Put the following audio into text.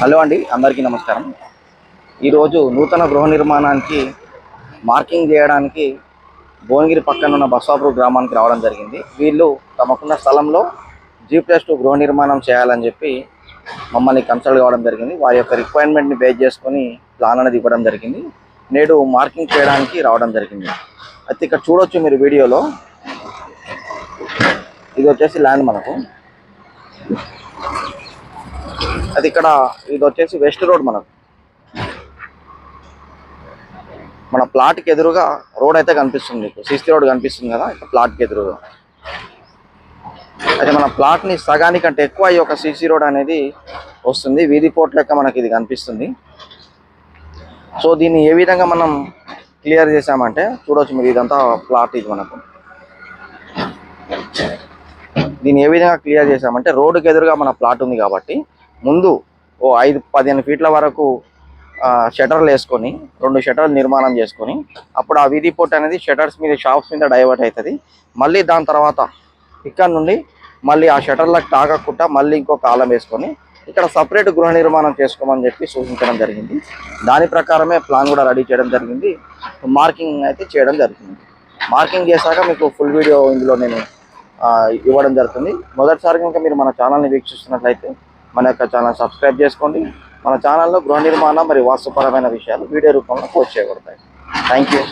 Hello అండి అందరికీ నమస్కారం. ఈరోజు నూతన గృహ నిర్మాణానికి మార్కింగ్ చేయడానికి భువనగిరి పక్కన ఉన్న బస్వాపూర్ గ్రామానికి రావడం జరిగింది. వీళ్ళు తమకున్న స్థలంలో జీ ప్లస్ టూ గృహ నిర్మాణం చేయాలని చెప్పి మమ్మల్ని కన్సల్ట్ కావడం జరిగింది. వారి యొక్క రిక్వైర్మెంట్ని బేస్ చేసుకొని ప్లాన్ అనేది ఇవ్వడం జరిగింది. నేడు మార్కింగ్ చేయడానికి రావడం జరిగింది. అయితే ఇక్కడ చూడొచ్చు మీరు వీడియోలో. ఇది వచ్చేసి ల్యాండ్ మనకు. అది ఇక్కడ ఇది వచ్చేసి వెస్ట్ రోడ్ మనకు. మన ప్లాట్కి ఎదురుగా రోడ్ అయితే కనిపిస్తుంది మీకు. సిసి రోడ్ కనిపిస్తుంది కదా ఇక్కడ ప్లాట్కి ఎదురుగా. అయితే మన ప్లాట్ని సగానికంటే ఎక్కువ ఈ యొక్క సిసి రోడ్ అనేది వస్తుంది. వీధి పోర్ట్ లెక్క మనకి ఇది కనిపిస్తుంది. సో దీన్ని ఏ విధంగా మనం క్లియర్ చేసామంటే చూడవచ్చు మీరు ఇదంతా ప్లాట్ ఇది మనకు. దీన్ని ఏ విధంగా క్లియర్ చేసామంటే రోడ్డుకి ఎదురుగా మన ప్లాట్ ఉంది కాబట్టి ముందు ఓ ఐదు పదిహేను ఫీట్ల వరకు షటర్లు వేసుకొని రెండు షటర్లు నిర్మాణం చేసుకొని అప్పుడు ఆ వీధి పోట్ అనేది షటర్స్ మీద షాప్స్ మీద డైవర్ట్ అవుతుంది మళ్ళీ దాని తర్వాత ఇక్కడ నుండి మళ్ళీ ఆ షటర్లకు తాగకుండా మళ్ళీ ఇంకో కాలం వేసుకొని ఇక్కడ సపరేట్ గృహ నిర్మాణం చేసుకోమని చెప్పి సూచించడం జరిగింది. దాని ప్రకారమే ప్లాన్ కూడా రెడీ చేయడం జరిగింది. మార్కింగ్ అయితే చేయడం జరిగింది. మార్కింగ్ చేశాక మీకు ఫుల్ వీడియో ఇందులో నేను ఇవ్వడం జరుగుతుంది. మొదటిసారిగా ఇంకా మీరు మన ఛానల్ని వీక్షిస్తున్నట్లయితే మన యొక్క ఛానల్ సబ్స్క్రైబ్ చేసుకోండి. మన ఛానల్లో గృహ నిర్మాణ మరియు వాస్తుపరమైన విషయాలు వీడియో రూపంలో పోస్ట్ చేయబడతాయి. Thank you